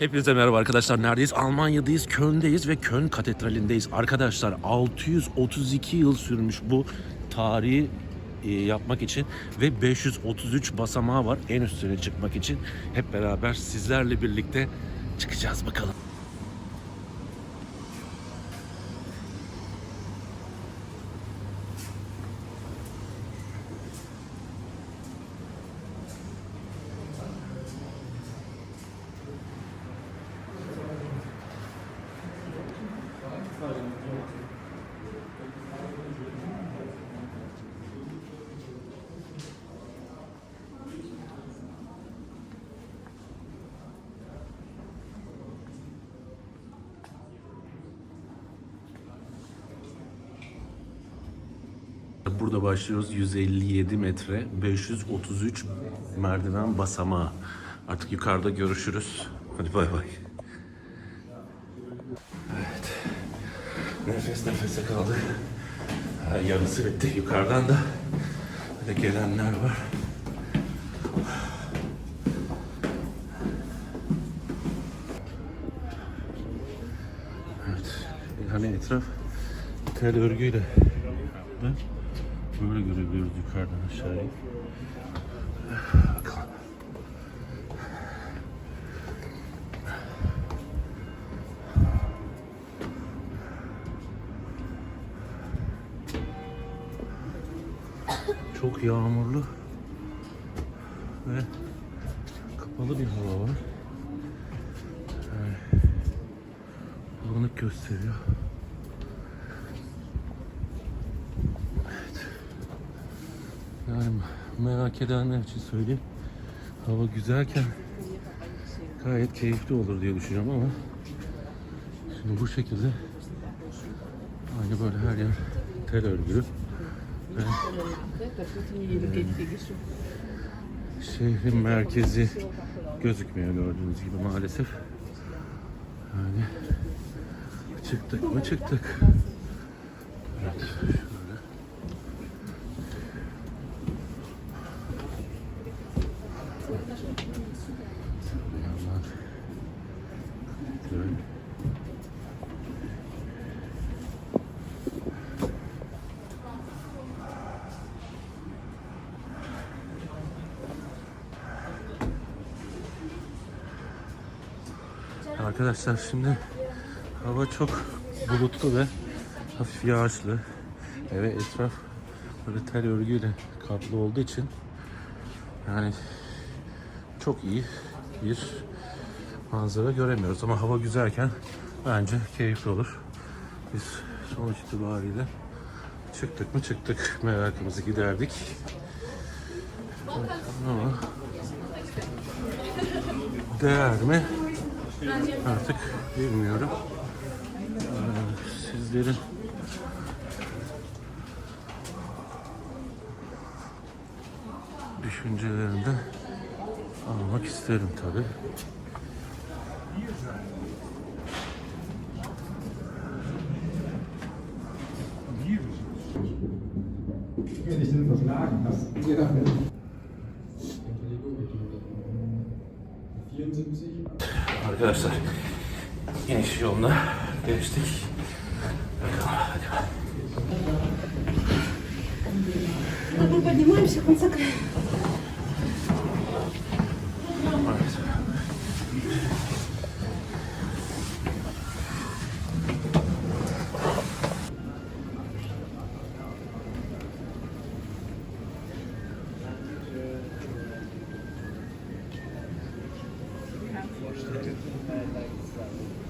Hepinize merhaba arkadaşlar. Neredeyiz? Almanya'dayız. Köln'deyiz ve Köln Katedrali'ndeyiz. Arkadaşlar 632 yıl sürmüş bu tarihi e, yapmak için ve 533 basamağı var en üstüne çıkmak için. Hep beraber sizlerle birlikte çıkacağız bakalım. Burada başlıyoruz 157 metre 533 merdiven basamağı. Artık yukarıda görüşürüz. Hadi bay bay. Evet. Nefes nefese kaldık. Ha, Yarısı bitti. Yukarıdan da böyle gelenler var. Evet. Hani etraf tel örgüyle kaplı. Böyle görebiliyoruz yukarıdan aşağıya. Çok yağmurlu ve kapalı bir hava var. Yani bulanık gösteriyor. Yani merak edenler için söyleyeyim. Hava güzelken gayet keyifli olur diye düşünüyorum ama şimdi bu şekilde aynı böyle her yer tel örgülü ve şehrin merkezi gözükmüyor gördüğünüz gibi maalesef. Yani çıktık mı çıktık. Evet Arkadaşlar şimdi hava çok bulutlu ve hafif yağışlı. Ve etraf böyle tel örgüyle kaplı olduğu için yani çok iyi bir manzara göremiyoruz ama hava güzelken bence keyifli olur. Biz sonuç itibariyle çıktık mı çıktık merakımızı giderdik. Ama değer mi artık bilmiyorum. Ee, Sizlerin düşüncelerini de almak isterim wenn ich den verschlagen habe. Ja. Arkadaşlar iniş yoluna geçtik. Hadi. Hadi. Hadi. Hadi. Hadi. Hadi. Hadi. Yeah.